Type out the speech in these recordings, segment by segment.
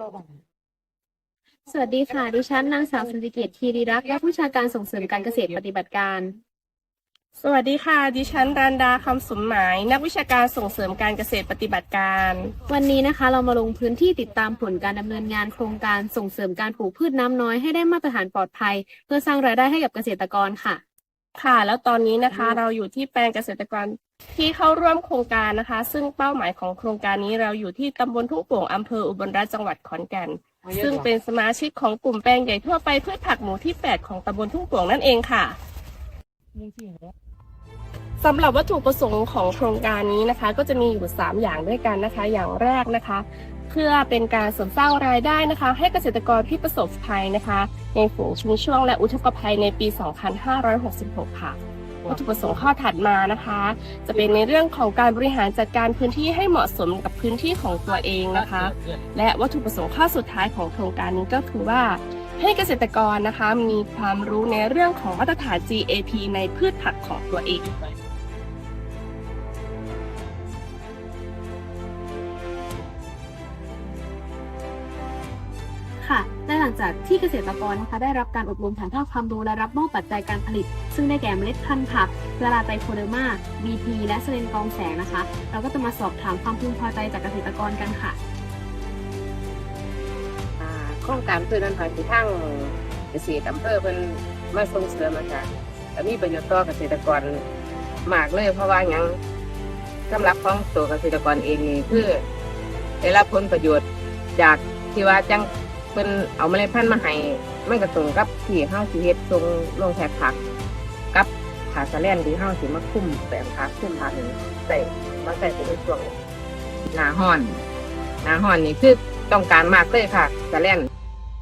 รอบังสวัสดีค่ะ ดิฉันนางสาวสันติเกียรติคีรีรักษ์และผู้ชาการส่งเสริมการเกษตรปฏิบัติการ สวัสดีค่ะ ดิฉันรันดาคำสมหมาย นักวิชาการส่งเสริมการเกษตรปฏิบัติการ วันนี้นะคะ เรามาลงพื้นที่ติดตามผลการดำเนินงานโครงการส่งเสริมการปลูกพืชน้ำน้อยให้ได้มาตรฐานปลอดภัย เพื่อสร้างรายได้ให้กับเกษตรกรค่ะ ค่ะ แล้วตอนนี้นะคะเราอยู่ที่แปลงเกษตรกรที่เข้าร่วมโครงการนะคะ ซึ่งเป้าหมายของโครงการนี้เราอยู่ที่ตำบลทุ่งโป่งอำเภออุบลราชจังหวัดขอนแก่น ซึ่งเป็นสมาชิกของกลุ่มแปลงใหญ่ทั่วไปพืชผักหมู่ที่ 8 ของตำบลทุ่งโป่งนั่นเองค่ะสำหรับวัตถุประสงค์ของโครงการนี้นะคะ ก็จะมีอยู่ 3 อย่างด้วยกันนะคะ อย่างแรกนะคะ เพื่อเป็นการเสริมสร้างรายได้นะคะ ให้เกษตรกรที่ประสบภัยนะคะ ในฝูงชุมช่วงและอุทกภัยในปี 2566 ค่ะวัตถุประสงค์ข้อถัดมานะคะ จะเป็นในเรื่องของการบริหารจัดการพื้นที่ให้เหมาะสมกับพื้นที่ของตัวเองนะคะ และวัตถุประสงค์ข้อสุดท้ายของโครงการนี้ก็คือว่า ให้เกษตรกรนะคะมีความรู้ในเรื่องของมาตรฐาน GAP ในพืชผักของตัวเอง ค่ะและหลังจากที่เกษตรกรนะคะได้รับการอบรมถ่ายทอดความรู้และรับมอบปัจจัยการผลิต ซึ่งได้แก่เมล็ดพันธุ์ผักเวลาไตโคเดอร์มา BP และเซเลนกองแสงนะคะ เราก็จะมาสอบถามความพึงพอใจจากเกษตรกรกันค่ะโครงการพืชนั้นหอยที่ทั้งเกษตรอำเภอเพิ่นมาส่งเสริมมาค่ะก็มีประโยชน์ต่อเกษตรกรมากเลย เพราะว่าหยังสำหรับของตัวเกษตรกรเองนี่คือได้รับผลประโยชน์จากที่ว่าจัง เพิ่นเอาเมล็ดพันธุ์มาให้มันก็ตรงกับที่เฮาสิเฮ็ดทรงลงแทกผัก กับผาสะแลนที่เฮาสิมาคุ้มแปลงผักคุ้มผักนี่ใส่มาใส่ในช่วงหน้าร้อนหน้าร้อนนี่คือต้องการมากเลยค่ะสะแลน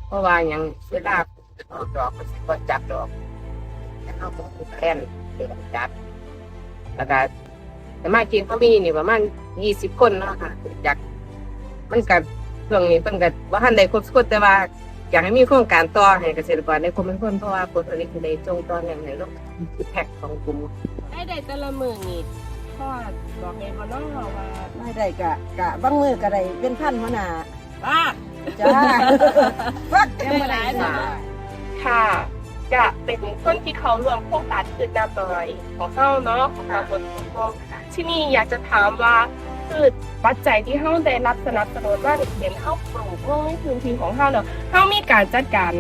เพราะว่ายังเวลาออกดอกมันสิบ่จับดอกแต่เอาของแผ่นเด็กจับแล้วก็สมาชิกเขามีนี่ประมาณยี่สิบคนเนาะค่ะจากมันกับ ช่วงนี้เพิ่นก็ว่าทันได้ครบทุกคนแต่ว่า อยากให้มีโครงการต่อให้เกษตรกรได้ครบทุกคนเพราะว่าผลผลิตที่ได้จงต่อเนื่องในโลกแพ็คของกลุ่มได้ได้แต่ละมือนี่พ่อบอกเองว่าน้องเราว่าไม่ได้กะกะบางมือก็ได้เป็นพันหัวหน้าว่าจ้าฟักยังได้บ่หได้ลายจ้านะค่ะจะเป็นคนที่เขารวมโครงการพืชน้ำน้อยของเฮาเนาะของตำบลทุ่งโป่งที่นี่อยากจะถามว่า พืชปัจจัยที่เฮาได้รับสนับสนุนว่าเห็นเฮาปลูกลงในพื้นที่ของเฮาเนาะเฮามีการจัดการ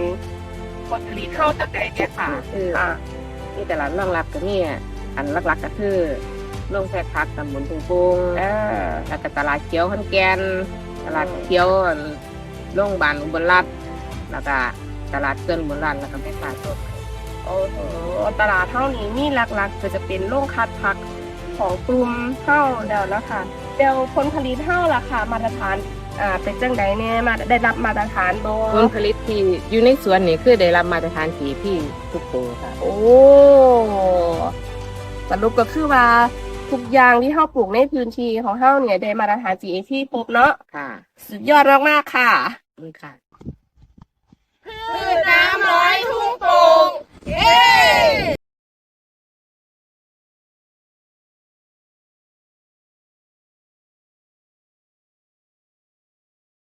ผลผลิตเฮาจังไดเนี่ยค่ะคือค่ะที่ตลาดรองรับก็มีอันหลักๆก็คือโรงแพ็คผักตำบลทุ่งโป่งเออแล้วก็ตลาดเขียวขอนแก่นตลาดเขียวโรงพยาบาลอุบลรัตน์แล้วก็ตลาดเกินอุบลรัตน์แล้วก็แม่ค้าสดโอ้โหตลาดเท่านี้มีหลักๆก็จะเป็นโรงคัดพัก ของตุ้มเท้าแล้วนะคะเดี๋ยวผลผลิตเท้าราคามาตรฐานอ่าเป็นจังไดเนี่ยมาได้รับมาตรฐานบ่ผลผลิตที่อยู่ในสวนนี่คือได้รับมาตรฐานสีพี่ทุกตัวค่ะ โอ้สรุปก็คือว่าทุกอย่างที่เฮาปลูกในพื้นที่ของเฮาเนี่ยได้มาตรฐาน GAP ครบเนาะค่ะ สุดยอดมากๆค่ะนี่ค่ะพืชน้ำร้อยทุ่งปลูกเย้